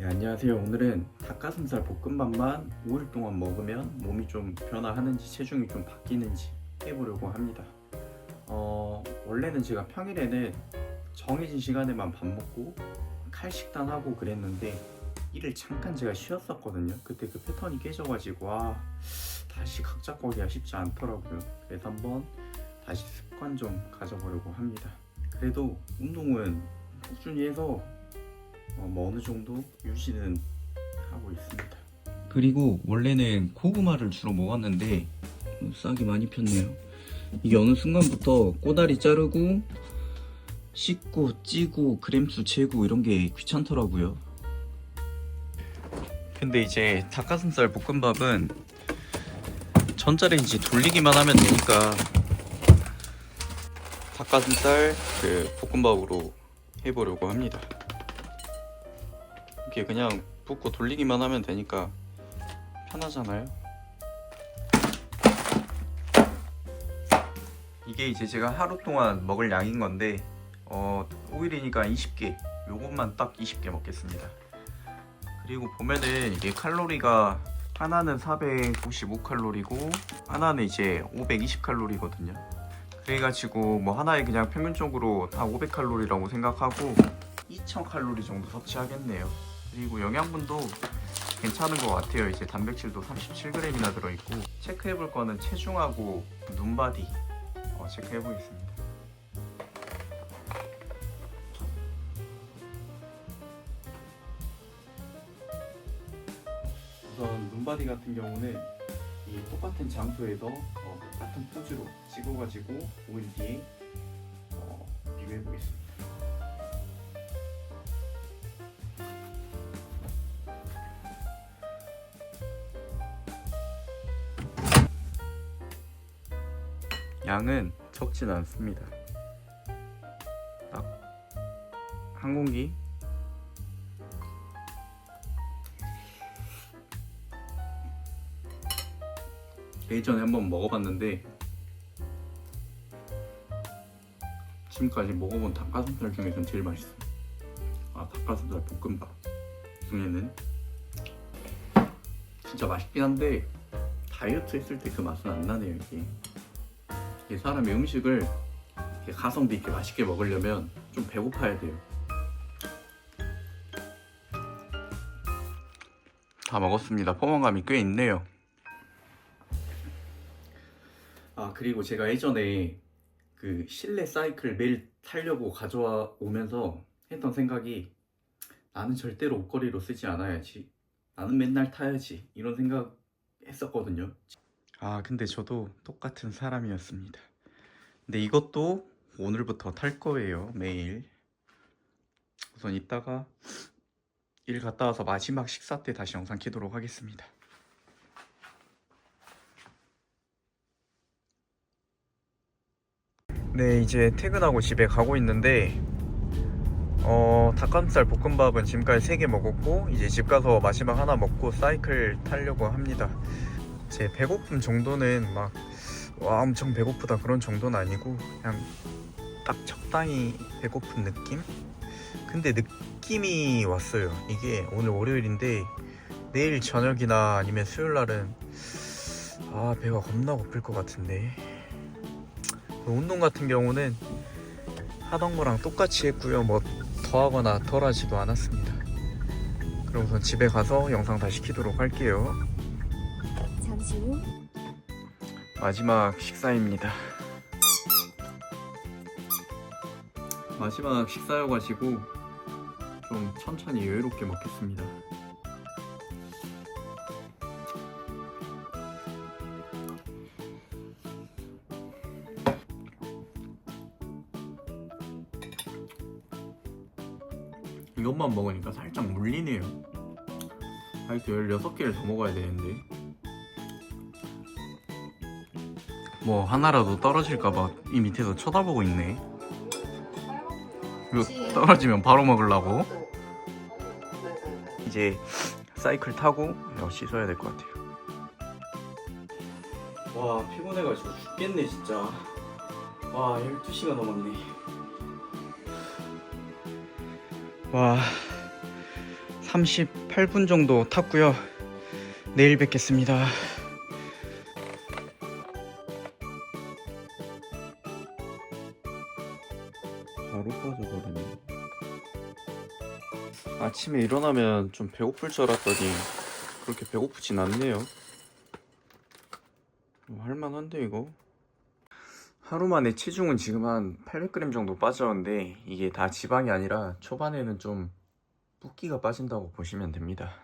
네, 안녕하세요. 오늘은 닭가슴살 볶음밥만 5일 동안 먹으면 몸이 좀 변화하는지 체중이 좀 바뀌는지 해보려고 합니다. 어, 원래는 제가 평일에는 정해진 시간에만 밥 먹고 칼식단 하고 그랬는데 일을 잠깐 제가 쉬었었거든요. 그때 그 패턴이 깨져가지고 와 다시 각 잡기가 쉽지 않더라고요. 그래서 한번 다시 습관 좀 가져보려고 합니다. 그래도 운동은 꾸준히 해서 어, 뭐 어느 정도 유지는 하고 있습니다. 그리고 원래는 고구마를 주로 먹었는데 싹이 많이 폈네요. 이게 어느 순간부터 꼬다리 자르고 씻고 찌고 그램수 재고 이런 게 귀찮더라고요. 근데 이제 닭가슴살 볶음밥은 전자레인지 돌리기만 하면 되니까 닭가슴살 그 볶음밥으로 해보려고 합니다. 이렇게 그냥 붓고 돌리기만 하면 되니까 편하잖아요. 이게 이제 제가 하루 동안 먹을 양인 건데 어 5일이니까 20개 요것만 딱 20개 먹겠습니다. 그리고 보면은 이게 칼로리가 하나는 495칼로리고 하나는 이제 520칼로리거든요. 그래가지고 뭐 하나에 그냥 평균적으로 다 500칼로리라고 생각하고 2000칼로리 정도 섭취하겠네요. 그리고 영양분도 괜찮은 것 같아요. 이제 단백질도 37g이나 들어있고 체크해볼 거는 체중하고 눈바디 어, 체크해보겠습니다. 우선 눈바디 같은 경우는 이 똑같은 장소에서 어, 똑같은 포즈로 찍어가지고 5일 뒤에 어, 비교해보겠습니다. 양은 적진 않습니다. 딱 한 공기. 예전에 한번 먹어봤는데 지금까지 먹어본 닭가슴살 중에선 제일 맛있어요. 아 닭가슴살 볶음밥 중에는 진짜 맛있긴 한데 다이어트 했을 때 그 맛은 안 나네요 이게. 사람이 음식을 가성비 있게 맛있게 먹으려면 좀 배고파야 돼요. 다 먹었습니다. 포만감이 꽤 있네요. 아 그리고 제가 예전에 그 실내 사이클 매일 타려고 가져와 오면서 했던 생각이 나는 절대로 옷걸이로 쓰지 않아야지. 나는 맨날 타야지. 이런 생각 했었거든요. 아, 근데 저도 똑같은 사람이었습니다. 근데 이것도 오늘부터 탈 거예요, 매일. 우선 이따가 일 갔다 와서 마지막 식사 때 다시 영상 키도록 하겠습니다. 네, 이제 퇴근하고 집에 가고 있는데 어, 닭가슴살 볶음밥은 지금까지 3개 먹었고 이제 집 가서 마지막 하나 먹고 사이클 타려고 합니다. 제 배고픔 정도는 막 와, 엄청 배고프다 그런 정도는 아니고 그냥 딱 적당히 배고픈 느낌? 근데 느낌이 왔어요. 이게 오늘 월요일인데 내일 저녁이나 아니면 수요일 날은 아 배가 겁나 고플 것 같은데 운동 같은 경우는 하던 거랑 똑같이 했고요. 뭐 더하거나 덜하지도 않았습니다. 그럼 우선 집에 가서 영상 다시 키도록 할게요. 잠시 후 마지막 식사입니다. 마지막 식사여 가지고 좀 천천히 여유롭게 먹겠습니다. 이것만 먹으니까 살짝 물리네요. 하여튼 16개를 더 먹어야 되는데. 뭐 하나라도 떨어질까봐 이 밑에서 쳐다보고 있네. 이거 떨어지면 바로 먹으려고. 이제 사이클 타고 이거 씻어야 될 것 같아요. 와 피곤해가지고 죽겠네 진짜. 와 12시가 넘었네. 와 38분 정도 탔고요. 내일 뵙겠습니다. 바로 빠져버리네. 아침에 일어나면 좀 배고플 줄 알았더니 그렇게 배고프진 않네요. 뭐 할만한데 이거? 하루 만에 체중은 지금 한 800g 정도 빠졌는데 이게 다 지방이 아니라 초반에는 좀 붓기가 빠진다고 보시면 됩니다.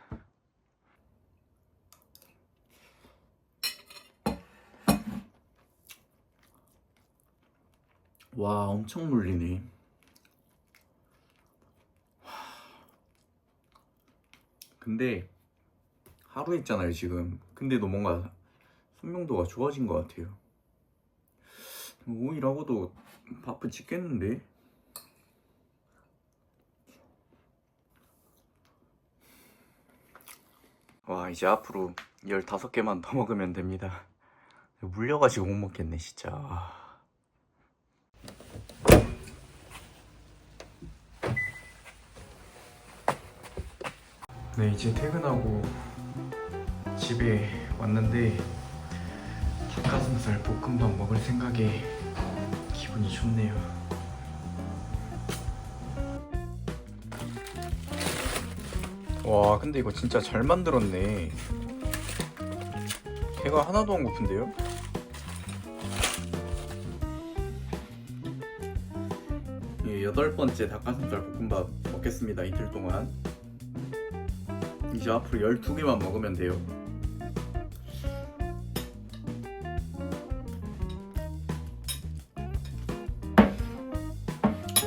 와 엄청 물리네. 근데 하루 있잖아요 지금. 근데도 뭔가 선명도가 좋아진 것 같아요. 오일하고도 바쁘 찍겠는데? 와 이제 앞으로 15개만 더 먹으면 됩니다 물려가지고 못 먹겠네 진짜 네 이제 퇴근하고 집에 왔는데 닭가슴살 볶음밥 먹을 생각에 기분이 좋네요. 와, 근데 이거 진짜 잘 만들었네. 배가 하나도 안 고픈데요? 예, 여덟 번째 닭가슴살 볶음밥 먹겠습니다. 이틀 동안. 이제 앞으로 12개만 먹으면 돼요.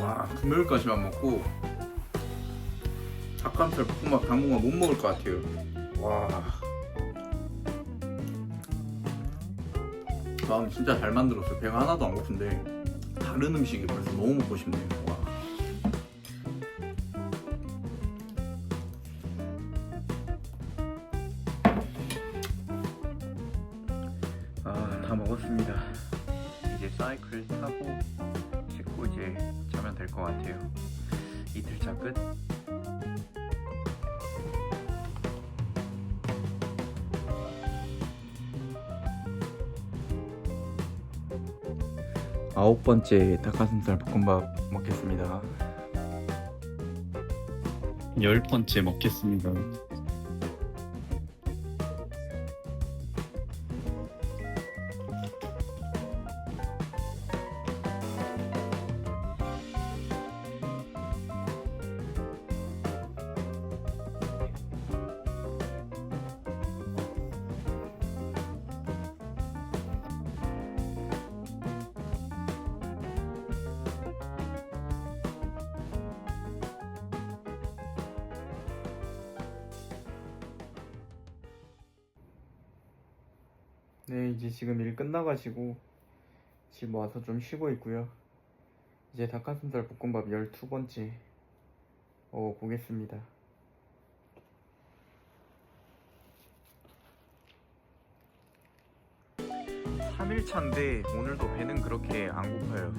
와 금요일까지만 먹고 닭가슴살 볶음밥 당분간 못 먹을 것 같아요 와 마음 진짜 잘 만들었어요 배가 하나도 안 고픈데 다른 음식이 벌써 너무 먹고 싶네요 와. 아홉 번째 닭가슴살 볶음밥 먹겠습니다. 열 번째 먹겠습니다. 네, 이제 지금 일 끝나가지고 집 와서 좀 쉬고 있고요. 이제 닭가슴살 볶음밥 12번째 먹어보겠습니다. 3일차인데 오늘도 배는 그렇게 안 고파요.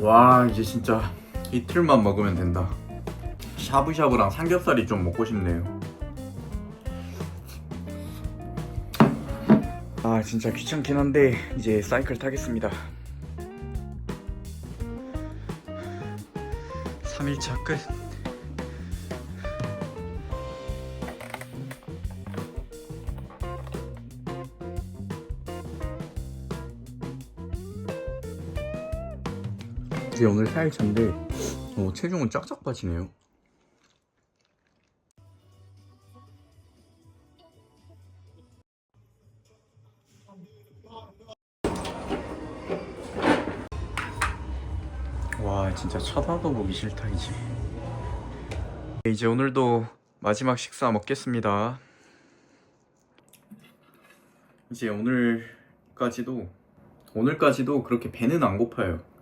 와, 이제 진짜 이틀만 먹으면 된다. 샤브샤브랑 삼겹살이 좀 먹고 싶네요. 아 진짜 귀찮긴 한데 이제 사이클 타겠습니다. 3일차 끝. 이제 오늘 4일차인데 어, 체중은 쫙쫙 빠지네요. 와 진짜 쳐다도 보기 싫다 이제. 이제 오늘도 마지막 식사 먹겠습니다. 이제 오늘까지도 오늘까지도 그렇게 배는 안 고파요.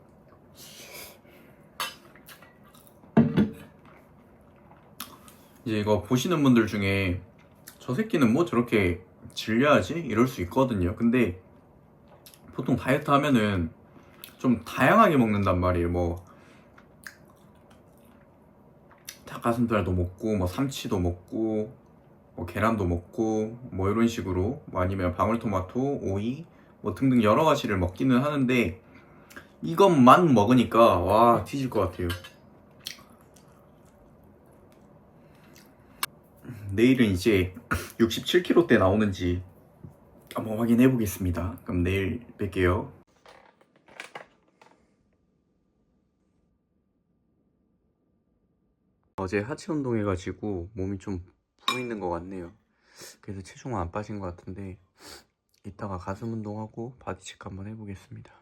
이제 이거 보시는 분들 중에 저 새끼는 뭐 저렇게 질려야지 이럴 수 있거든요. 근데 보통 다이어트 하면은 좀 다양하게 먹는단 말이에요. 뭐 닭가슴살도 먹고 뭐 삼치도 먹고 뭐 계란도 먹고 뭐 이런 식으로 뭐 아니면 방울토마토, 오이 뭐 등등 여러 가지를 먹기는 하는데 이것만 먹으니까 와 뒤질 것 같아요. 내일은 이제 67kg대 나오는지 한번 확인해 보겠습니다. 그럼 내일 뵐게요. 어제 하체 운동해가지고 몸이 좀 부어 있는 것 같네요. 그래서 체중은 안 빠진 것 같은데 이따가 가슴 운동하고 바디 체크 한번 해보겠습니다.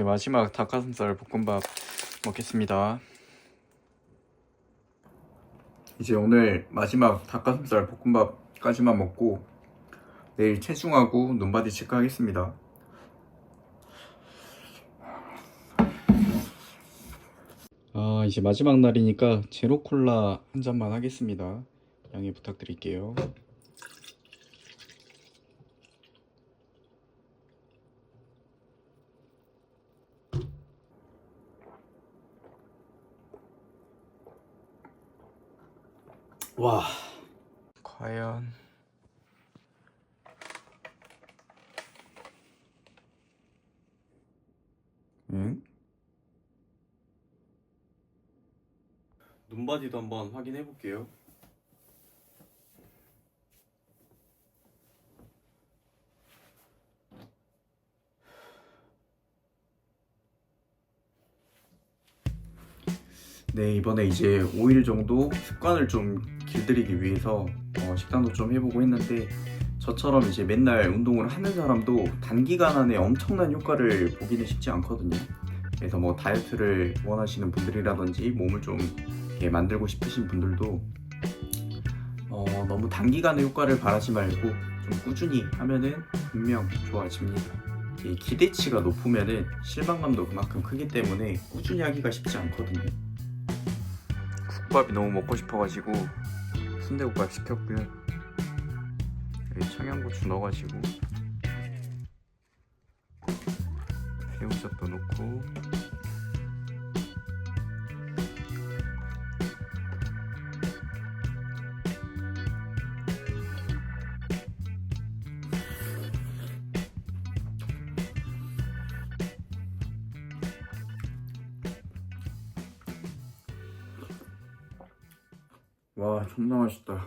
마지막 닭가슴살 볶음밥 먹겠습니다. 이제 오늘 마지막 닭가슴살 볶음밥까지만 먹고 내일 체중하고 눈바디 체크하겠습니다. 아 이제 마지막 날이니까 제로 콜라 한 잔만 하겠습니다. 양해 부탁드릴게요. 와 과연 응? 눈바디도 한번 확인해 볼게요. 네 이번에 이제 5일 정도 습관을 좀 길들이기 위해서 어, 식단도 좀 해보고 했는데 저처럼 이제 맨날 운동을 하는 사람도 단기간 안에 엄청난 효과를 보기는 쉽지 않거든요. 그래서 뭐 다이어트를 원하시는 분들이라든지 몸을 좀 이렇게 만들고 싶으신 분들도 어, 너무 단기간에 효과를 바라지 말고 좀 꾸준히 하면은 분명 좋아집니다. 이 기대치가 높으면은 실망감도 그만큼 크기 때문에 꾸준히 하기가 쉽지 않거든요. 국밥이 너무 먹고 싶어가지고 순대국밥 시켰고요. 여기 청양고추 넣어가지고 새우젓도 넣고 와 존나 맛있다.